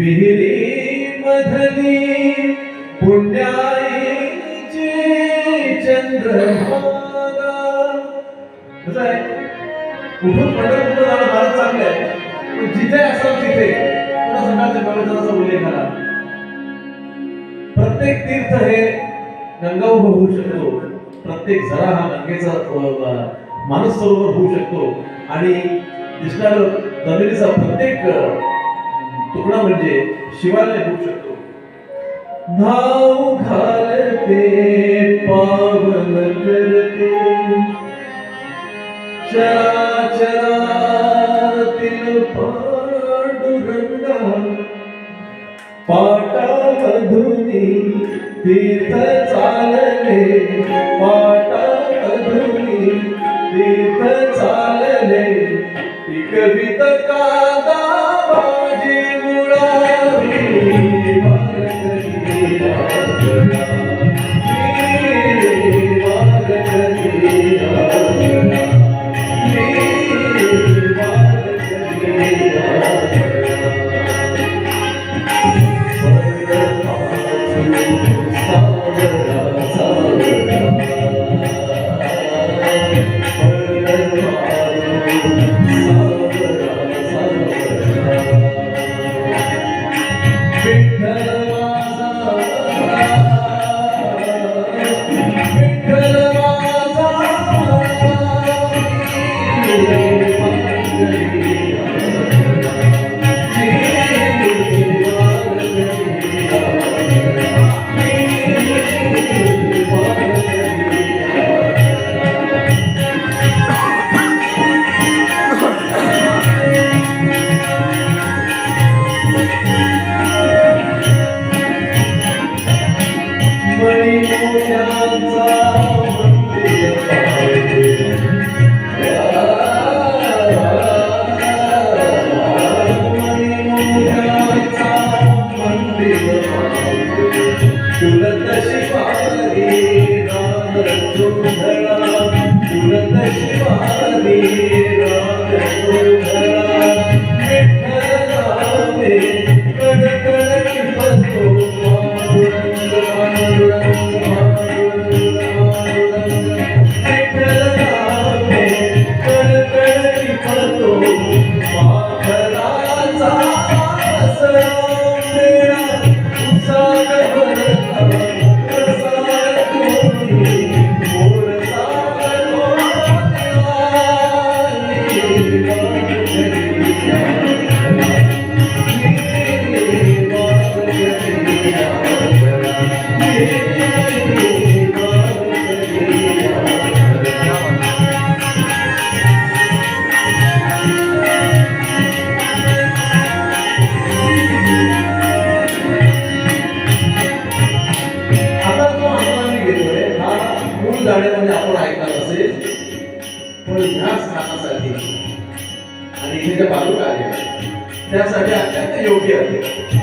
विहिरी मधली पुण्याईची चंद्रभागा. कसं आहे? कुठून जाणं फारच चांगलं आहे. पण जिथे असाल तिथे. पुन्हा सकाळच्या प्रवचनाचा उल्लेख करा प्रत्येक तीर्थ हे गंगाऊभ होऊ शकतो. प्रत्येक झरा हा गंगेचा अ, मानस सरोवर होऊ शकतो. आणि दिसणार जमिनीचा प्रत्येक तुकडा म्हणजे शिवालय होऊ शकतो. नाव घालते पावन करते. चराचरातील पांडुरंगा पाटामधुनी तीर्थ चालले पाटा Hallelujah. Oh करण्यासाठी आणि इथे जे बालूक आले त्यासाठी अत्यंत योग्य आहे